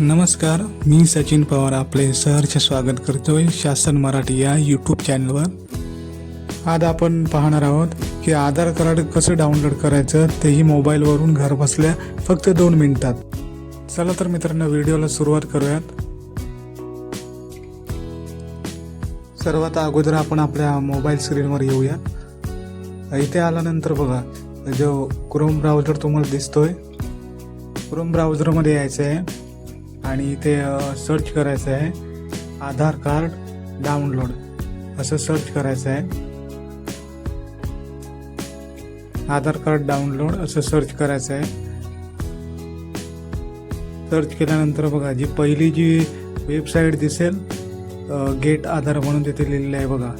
नमस्कार मी सचिन पवार आपले सहर्ष स्वागत करतोय शासन मराठी या यूट्यूब चॅनलवर आज आपण पाहणार आहोत की आधार कार्ड कसं डाउनलोड करायचं तेही मोबाईलवरून घर बसल्या फक्त दोन मिनिटात. चला तर मित्रांनो व्हिडिओला सुरुवात करूयात. सर्वात अगोदर आपण आपल्या मोबाईल स्क्रीनवर येऊया इथे आल्यानंतर बघा जो क्रोम ब्राउझर तुम्हाला दिसतोय क्रोम ब्राउझरमध्ये यायचं आहे आणि इथे सर्च करायचं आहे. Aadhaar card download. असं सर्च करायचं आहे. आधार कार्ड डाउनलोड असं सर्च करायचं आहे. सर्च केल्यानंतर बघा जी पहिली जी वेबसाईट दिसेल गेट आधार म्हणून तिथे लिहिलेलं आहे बघा.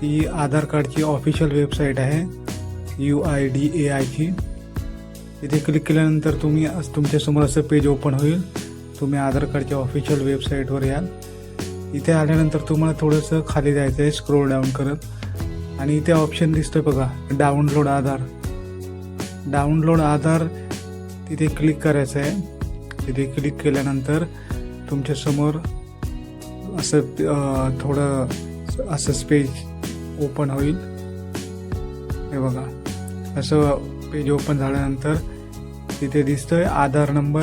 ती आधार कार्डची ऑफिशियल वेबसाईट आहे यू आय डी ए आयची इथे क्लिक केल्यानंतर तुम्ही तुमच्यासमोर असं पेज ओपन होईल. तुम्ही आधार कार्डच्या ऑफिशियल वेबसाईटवर याल. इथे आल्यानंतर तुम्हाला थोडंसं खाली जायचं आहे स्क्रोल डाऊन करत. आणि इथे ऑप्शन दिसतोय बघा डाउनलोड आधार. डाउनलोड आधार तिथे क्लिक करायचं आहे. तिथे क्लिक केल्यानंतर तुमच्यासमोर असं थोडं असं पेज ओपन होईल. हे बघा. असं पेज ओपन झाल्यानंतर तिथे दिसतोय आधार नंबर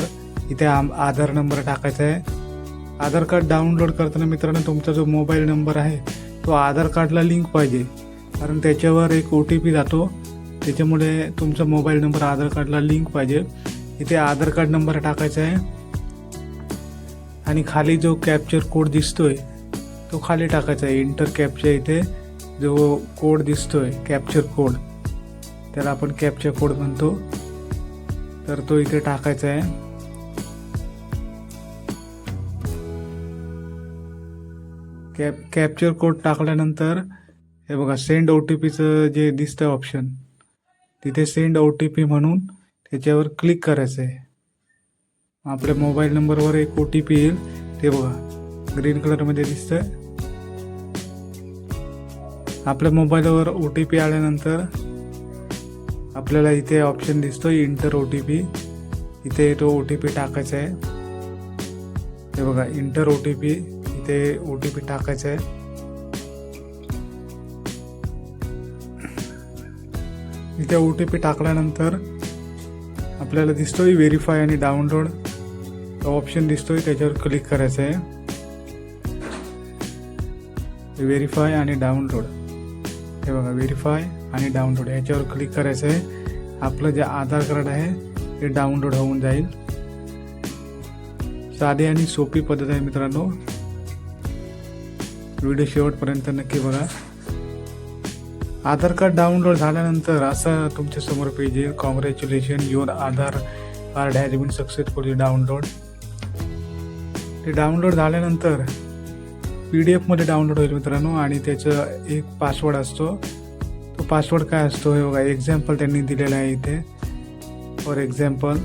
इथे आम आधार नंबर टाकायचा आहे. आधार कार्ड डाउनलोड करताना मित्रांनो तुमचा जो मोबाईल नंबर आहे तो आधार कार्डला लिंक पाहिजे. कारण त्याच्यावर एक ओ टी पी जातो. त्याच्यामुळे तुमचा मोबाईल नंबर आधार कार्डला लिंक पाहिजे. इथे आधार कार्ड नंबर टाकायचा आहे. आणि खाली जो कॅप्चर कोड दिसतोय तो खाली टाकायचा आहे. इंटर कॅपच्या इथे जो कोड दिसतोय कॅप्चर कोड त्याला आपण कॅप्चर कोड म्हणतो. तर तो इथे टाकायचा आहे. कॅप कॅप्चर कोड टाकल्यानंतर हे बघा सेंड ओ टी पीचं जे दिसतं ऑप्शन तिथे सेंड ओ टी पी म्हणून त्याच्यावर क्लिक करायचं आहे आपल्या मोबाईल नंबरवर एक ओ टी पी येईल ते बघा ग्रीन कलरमध्ये दिसतंय. आपल्या मोबाईलवर ओ टी पी आल्यानंतर आपल्याला इथे ऑप्शन दिसतो इंटर ओ टी पी इथे तो ओ टी पी टाकायचा आहे हे बघा इंटर ओ टी पी इथे ओ टी पी टाकायचा आहे. इथे ओ टी पी टाकल्यानंतर आपल्याला दिसतोय व्हेरीफाय आणि डाउनलोड ऑप्शन दिसतोय त्याच्यावर क्लिक करायचं आहे. व्हेरीफाय आणि डाउनलोड हे बघा व्हेरीफाय आणि डाउनलोड याच्यावर क्लिक करायचं आहे. आपलं जे आधार कार्ड आहे ते डाउनलोड होऊन जाईल. साधी आणि सोपी पद्धत आहे मित्रांनो. व्हिडिओ शेवटपर्यंत नक्की बघा. आधार कार्ड डाउनलोड झाल्यानंतर असं तुमच्यासमोर पेज येईल congratulation your Aadhaar card has been successfully download ते डाउनलोड झाल्यानंतर पी डी एफमध्ये डाउनलोड होईल मित्रांनो आणि त्याचं एक पासवर्ड असतो. तो पासवर्ड काय असतो हे बघा. एक्झाम्पल त्यांनी दिलेलं आहे इथे. फॉर एक्झाम्पल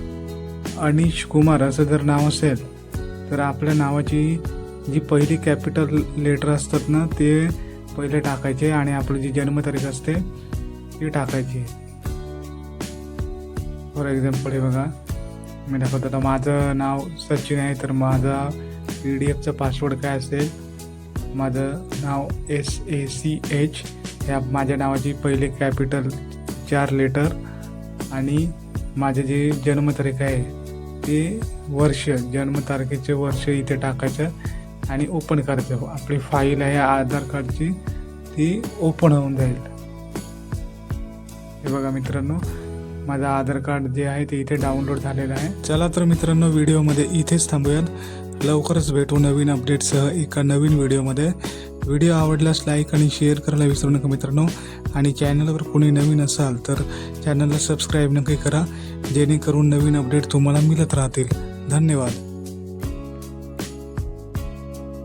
अनिश कुमार असं जर नाव असेल तर आपल्या नावाची जी पहिली कॅपिटल लेटर असतात ना ते पहिले टाकायचे आणि आपली जी जन्मतारीख असते ती टाकायची. फॉर एक्झाम्पल हे बघा. मी दाखवतो. आता माझं नाव सचिन आहे तर माझा पी डी एफचा पासवर्ड काय असेल? माझं नाव एस ए सी एच ह्या माझ्या नावाची पहिले कॅपिटल चार लेटर आणि माझे जे जन्मतारीख आहे ते वर्ष जन्मतारखेचे वर्ष इथे टाकायचं. आणि ओपन करायचं हो. आपली फाईल आहे आधार कार्डची ती ओपन होऊन जाईल. हे बघा मित्रांनो माझं आधार कार्ड जे आहे ते इथे डाउनलोड झालेलं आहे. चला तर मित्रांनो व्हिडिओमध्ये इथेच थांबूयात. लवकरच भेटू नवीन अपडेटसह एका नवीन व्हिडिओमध्ये. व्हिडिओ आवडल्यास लाईक आणि शेअर करायला विसरू नका मित्रांनो. आणि चॅनलवर कोणी नवीन असाल तर चॅनलला सबस्क्राईब नक्की करा जेणेकरून नवीन अपडेट तुम्हाला मिळत राहतील. धन्यवाद.